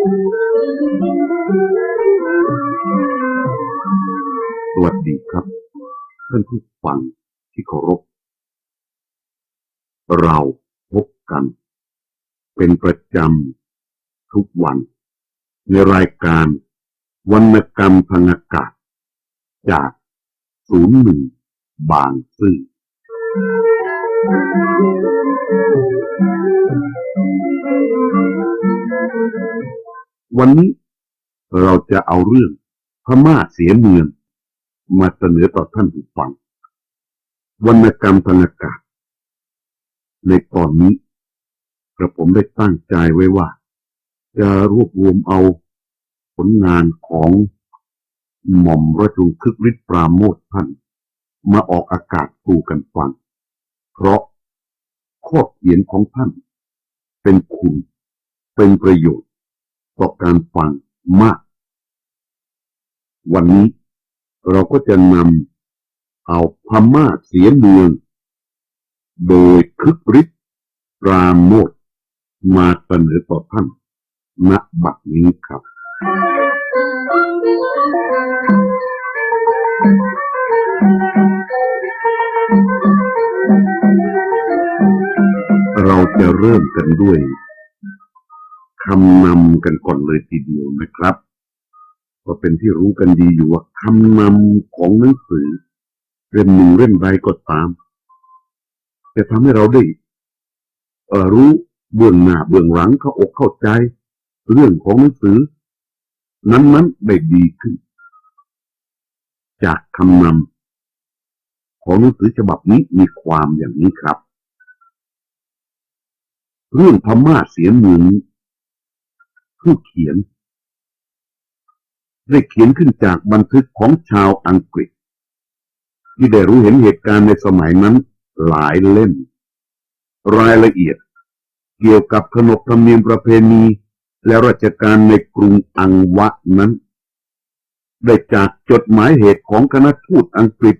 สวัสดีครับ ท่านผู้ฟังที่เคารพ เราพบกัน เป็นประจำทุกวัน ในรายการวรรณกรรมทางอากาศ จากศูนย์หนึ่งบางซื่อ วันนี้เราจะเอาเรื่องพม่าเสียเมือง มาเสนอต่อท่านผู้ฟัง วรรณกรรมทางอากาศ ในตอนนี้กระผมได้ตั้งใจไว้ว่า จะรวบรวมเอาผลงานของหม่อมราชวงศ์คึกฤทธิ์ปราโมทท่าน มาออกอากาศสู่กันฟัง เพราะข้อเขียนของท่าน เป็นคุณ เป็นประโยชน์ ต่อการฟังมาก วันนี้เราก็จะนำเอาพม่าเสียเมือง โดยคึกฤทธิ์ปราโมทมาเสนอต่อท่านณบัดนี้ครับเราจะเริ่มกันด้วย คำนำกันก่อนเลยทีเดียวนะครับ ก็เป็นที่รู้กันดีอยู่ว่าคำนำของหนังสือเล่มหนึ่งเล่มใดก็ตาม จะทำให้เราได้เอ่อรู้เบื้องหน้าเบื้องหลังเข้าอกเข้าใจ เรื่องของหนังสือ นั้นๆได้ดีขึ้น จากคำนำของหนังสือฉบับนี้มีความอย่างนี้ครับ เรื่องพม่าเสียเมืองนี้ ผู้เขียน ได้เขียนขึ้นจากบันทึกของชาวอังกฤษ ที่ได้รู้เห็นเหตุการณ์ในสมัยนั้นหลายเล่ม รายละเอียด เกี่ยวกับขนบธรรมเนียมประเพณี และราชการในกรุงอังวะนั้น ได้จากจดหมายเหตุของคณะทูตอังกฤษ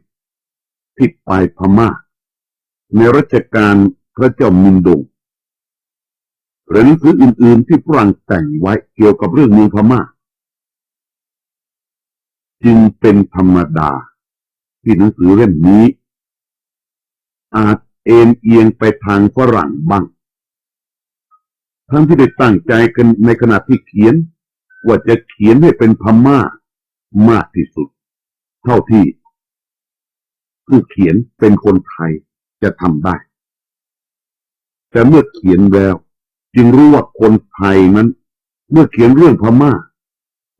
ที่ไปพม่า ในรัชกาลพระเจ้ามินดง หรือหนังสืออื่น ๆ ที่ฝรั่งแต่งไว้เกี่ยวกับเรื่องเมืองพม่าจึงเป็นธรรมดา ที่หนังสือเล่มนี้ อาจเอ็นเอียงไปทางฝรั่งบ้าง ทั้งที่ได้ตั้งใจกันในขณะที่เขียน ว่าจะเขียนให้เป็นพม่ามากที่สุด เท่าที่ ผู้เขียนเป็นคนไทยจะทำได้ แต่เมื่อเขียนแล้ว จึงรู้ว่าคนไทยนั้น เมื่อเขียนเรื่องพม่า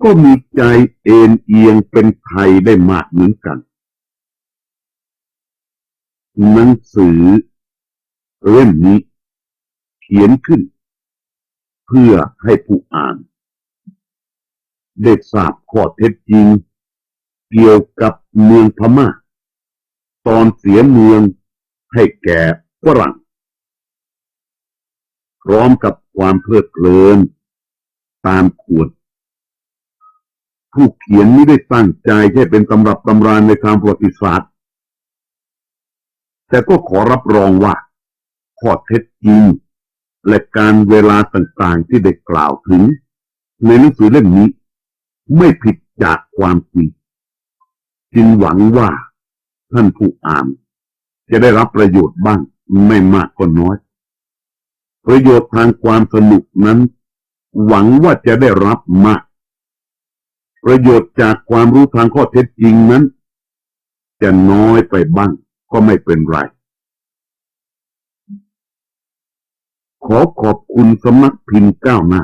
ก็มีใจเอ็นเอียงเป็นไทยได้มากเหมือนกัน หนังสือเล่มนี้ เขียนขึ้น เพื่อให้ผู้อ่าน ได้ทราบข้อเท็จจริง เกี่ยวกับเมืองพม่า ตอนเสียเมืองให้แก่ฝรั่ง พร้อมกับความเพลิดเพลิน ตามขวด ผู้เขียนไม่ได้ตั้งใจแค่เป็นตำรับตำรานในทางประวัติศาสตร์ แต่ก็ขอรับรองว่าข้อเท็จจริงและการเวลาต่างๆที่ได้กล่าวถึง ในหนังสือเล่มนี้ ไม่ผิดจากความจริงจึงหวังว่าท่านผู้อ่าน จะได้รับประโยชน์บ้างไม่มากก็น้อย ประโยชน์ทางความสนุกนั้น หวังว่าจะได้รับมาก ประโยชน์จากความรู้ทางข้อเท็จจริงนั้น จะน้อยไปบ้างก็ไม่เป็นไร ขอขอบคุณสำนักพิมพ์ก้าวหน้า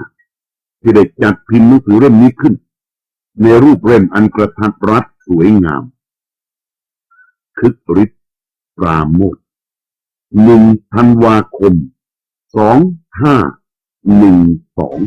ที่ได้จัดพิมพ์หนังสือเล่มนี้ขึ้น ในรูปเล่มอันกระทัดรัดสวยงามคึกฤทธิ์ปราโมทหนึ่งธันวาคม สองห้าหนึ่งสอง